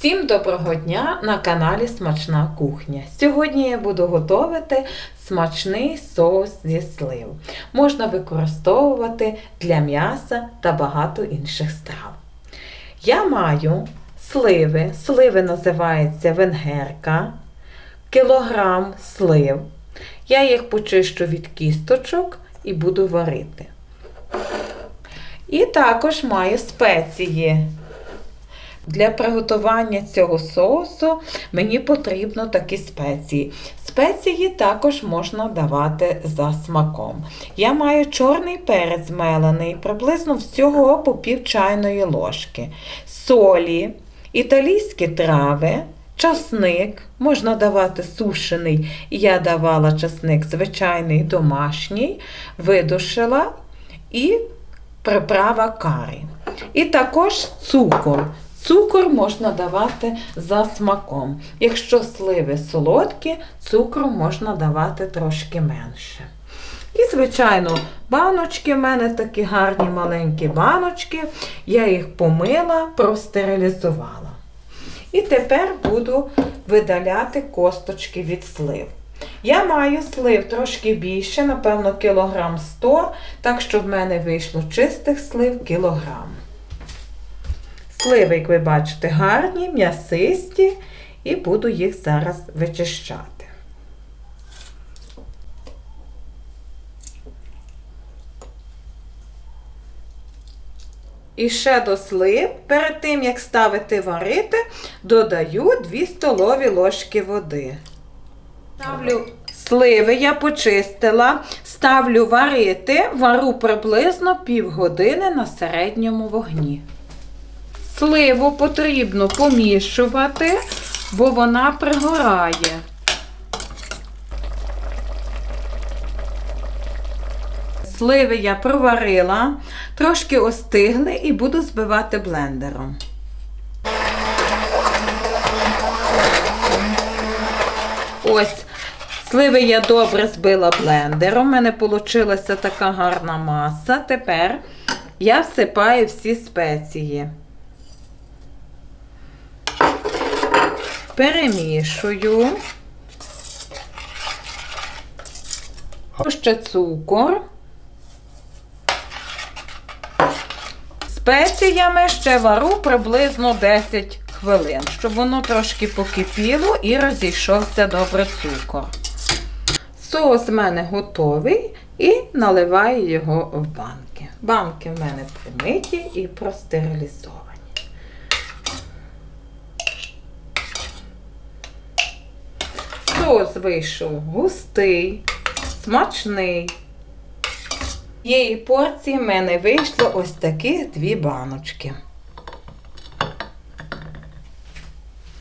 Всім доброго дня на каналі Смачна кухня. Сьогодні я буду готувати смачний соус зі слив. Можна використовувати для м'яса та багато інших страв. Я маю сливи, сливи називаються венгерка, кілограм слив. Я їх почищу від кісточок і буду варити. І також маю спеції. Для приготування цього соусу мені потрібно такі спеції. Спеції також можна давати за смаком. Я маю чорний перець мелений, приблизно всього по пів чайної ложки, солі, італійські трави, часник, можна давати сушений. Я давала часник звичайний домашній, видушила і приправа карі. І також цукор. Цукор можна давати за смаком. Якщо сливи солодкі, цукру можна давати трошки менше. І, звичайно, баночки в мене такі гарні маленькі баночки. Я їх помила, простерилізувала. І тепер буду видаляти косточки від слив. Я маю слив трошки більше, напевно, кілограм 100, так що в мене вийшло чистих слив кілограм. Сливи, як ви бачите, гарні, м'ясисті, і буду їх зараз вичищати. І ще до слив, перед тим, як ставити варити, додаю 2 столові ложки води. Ставлю сливи, я почистила, ставлю варити, вару приблизно півгодини на середньому вогні. Сливу потрібно помішувати, бо вона пригорає. Сливи я проварила, трошки остигли і буду збивати блендером. Ось, сливи я добре збила блендером. У мене вийшла така гарна маса. Тепер я всипаю всі спеції. Перемішую. Ще цукор. Спеціями ще вару приблизно 10 хвилин, щоб воно трошки покипіло і розійшовся добре цукор. Соус в мене готовий і наливаю його в банки. Банки в мене примиті і простерилізовані. Соус вийшов густий, смачний. Цієї порції в мене вийшло ось такі дві баночки.